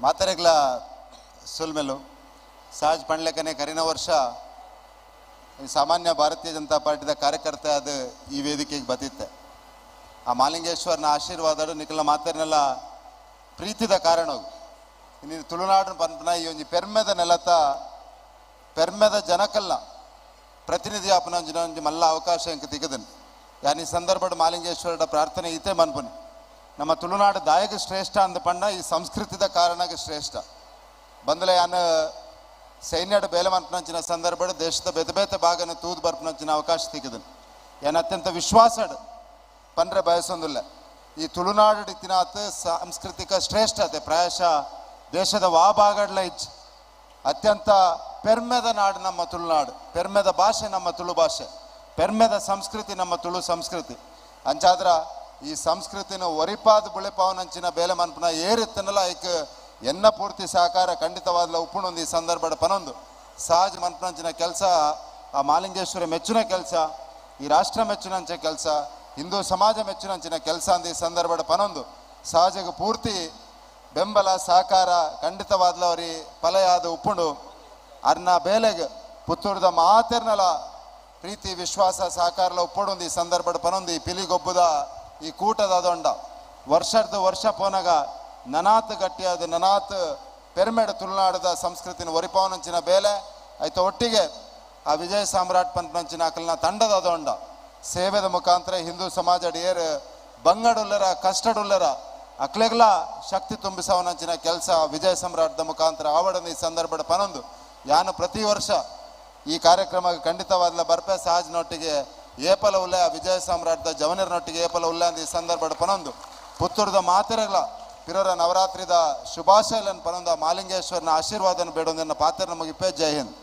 ಮಾತರೆಗ್ಲ ಸುಲ್ಮೆಲು ಸಹಜ್ ಪಂಡ್ಲೆಕನೆ ಕರಿನ ವರ್ಷ ಸಾಮಾನ್ಯ ಭಾರತೀಯ ಜನತಾ ಪಾರ್ಟಿದ ಕಾರ್ಯಕರ್ತೆ ಅದು ಈ ವೇದಿಕೆಗೆ ಬತ್ತಿತ್ತೆ. ಆ ಮಾಲಿಂಗೇಶ್ವರನ ಆಶೀರ್ವಾದ ನಿಖಲ ಮಾತರಿನೆಲ್ಲ ಪ್ರೀತಿದ ಕಾರಣ ಇನ್ನು ತುಳುನಾಡು ಪಂಪನ ಈ ಒಂದು ಪೆರ್ಮೆದ ನೆಲತ, ಪೆರ್ಮೆದ ಜನಕಲ್ಲ, ಪ್ರತಿನಿಧಿ ಆಪನ ಒಂಜಿ ಮಲ್ಲ ಅವಕಾಶ ಇಂಕ ತೆಗೆದನು. ಯಾನಿ ಸಂದರ್ಭ ಮಾಲಿಂಗೇಶ್ವರ ಪ್ರಾರ್ಥನೆ ಇತೆ ಮನ್ಪುನಿ. ನಮ್ಮ ತುಳುನಾಡು ದಾಯಕ ಶ್ರೇಷ್ಠ ಅಂದ ಪಂಡ ಈ ಸಂಸ್ಕೃತಿದ ಕಾರಣಕ್ಕೆ ಶ್ರೇಷ್ಠ. ಬಂದಲೆ ಯಾನ್ ಸೈನ್ಯಡ್ ಬೇಲೆ ಸಂದರ್ಭ ದೇಶದ ಬೇತೆ ಬೇತೆ ಭಾಗನ ತೂದು ಬರ್ಪನಂಚಿನ ಅವಕಾಶ ತೆಗೆದನು ಏನು ಅತ್ಯಂತ ವಿಶ್ವಾಸಡ್ ಪಂಡ್ರೆ ಬಯಸೊಂದಿಲ್ಲ. ಈ ತುಳುನಾಡು ಇತ್ತಿನಾತ್ ಸಾಂಸ್ಕೃತಿಕ ಶ್ರೇಷ್ಠತೆ ಪ್ರಾಯಶಃ ದೇಶದ ವಾ ಭಾಗಡ್ಲ ಇಚ್ಚು ಅತ್ಯಂತ ಪೆರ್ಮೆದ ನಾಡು ನಮ್ಮ ತುಳುನಾಡು. ಪೆರ್ಮೆದ ಭಾಷೆ ನಮ್ಮ ತುಳು ಭಾಷೆ. ಪೆರ್ಮೆದ ಸಂಸ್ಕೃತಿ ನಮ್ಮ ತುಳು ಸಂಸ್ಕೃತಿ. ಅಂಚಾದ್ರ ಈ ಸಂಸ್ಕೃತಿನ ಒರಿಪಾದ ಬುಳೆಪಾವನಂಚಿನ ಬೇಲೆ ಮನ್ಪನ ಏರಿತ್ತನಲ್ಲ ಐಕ್ ಎನ್ನ ಪೂರ್ತಿ ಸಹಕಾರ ಖಂಡಿತವಾದ್ಲ ಉಪ್ಪುಣೊಂದು ಈ ಸಂದರ್ಭದ ಪನೊಂದು. ಸಹಜ ಮನ್ಪನಂಚಿನ ಕೆಲಸ, ಆ ಮಾಲಿಂಗೇಶ್ವರ ಮೆಚ್ಚಿನ ಕೆಲಸ, ಈ ರಾಷ್ಟ್ರ ಮೆಚ್ಚುನಂಚೆ ಕೆಲಸ, ಹಿಂದೂ ಸಮಾಜ ಮೆಚ್ಚಿನಂಚಿನ ಕೆಲಸ ಅಂದ ಈ ಪನೊಂದು. ಸಹಜಗ ಪೂರ್ತಿ ಬೆಂಬಲ, ಸಹಕಾರ, ಖಂಡಿತವಾದ್ಲ ಅವರಿ ಫಲಯಾದ ಉಪ್ಪುಂಡು. ಅರ್ನ ಬೇಲೆಗ್ ಪುತ್ತೂರ್ದ ಮಾತೆರ್ನಲ ಪ್ರೀತಿ, ವಿಶ್ವಾಸ, ಸಹಕಾರಲ ಉಪ್ಪುಡು ಈ ಸಂದರ್ಭದ ಪನೊಂದು. ಈ ಪಿಲಿಗೊಬ್ಬುದ ಈ ಕೂಟದ ಅದೊಂಡ ವರ್ಷದ ವರ್ಷ ಪೋನಗ ನನಾತ್ ಗಟ್ಟಿಯಾದ ನನಾತ್ ಪೆರ್ಮೆಡ್ ತುಳುನಾಡದ ಸಂಸ್ಕೃತಿನ ಒರಿಪಾವನಂಚಿನ ಬೇಲೆ. ಆಯ್ತ ಒಟ್ಟಿಗೆ ಆ ವಿಜಯ ಸಾಮ್ರಾಟ್ ಪಂಪನಂಚಿನ ಅಕಲ್ನ ತಂಡದ ಅದೊಂಡ ಸೇವೆದ ಮುಖಾಂತರ ಹಿಂದೂ ಸಮಾಜ ಏರ್ ಬಂಗಡುಲ್ಲರ, ಕಷ್ಟಡುಲ್ಲರ, ಅಕ್ಲೆಗ್ಲ ಶಕ್ತಿ ತುಂಬಿಸವನಂಚಿನ ಕೆಲಸ ವಿಜಯ ಸಮ್ರಾಟ್ದ ಮುಖಾಂತರ ಆವಡನ ಈ ಸಂದರ್ಭದ ಪನೊಂದು. ಯಾನು ಪ್ರತಿ ವರ್ಷ ಈ ಕಾರ್ಯಕ್ರಮ ಖಂಡಿತವಾದ್ಲ ಬರ್ಪೆ. ಸಹಜ್ನೊಟ್ಟಿಗೆ ಏಪಲ ಉಲ್ಲೆ, ಆ ವಿಜಯ ಸಾಮ್ರಾಟ್ದ ಜವನರ್ನೊಟ್ಟಿಗೆ ಏಪಲ ಉಲ್ಲೆ ಅಂದ ಈ ಸಂದರ್ಭಡ್ ಪನೊಂದು. ಪುತ್ತೂರ್ದ ಮಾತೆರಗ್ಲ, ಪಿರೋರ ನವರಾತ್ರಿದ ಶುಭಾಶಯಲನ್ ಪನೊಂದು ಮಾಲಿಂಗೇಶ್ವರನ ಆಶೀರ್ವಾದನ ಬೇಡೊಂದನ್ನ ಪಾತ್ರ ನಮಗೆ ಇಪ್ಪೇ ಜೈ ಹಿಂದ್.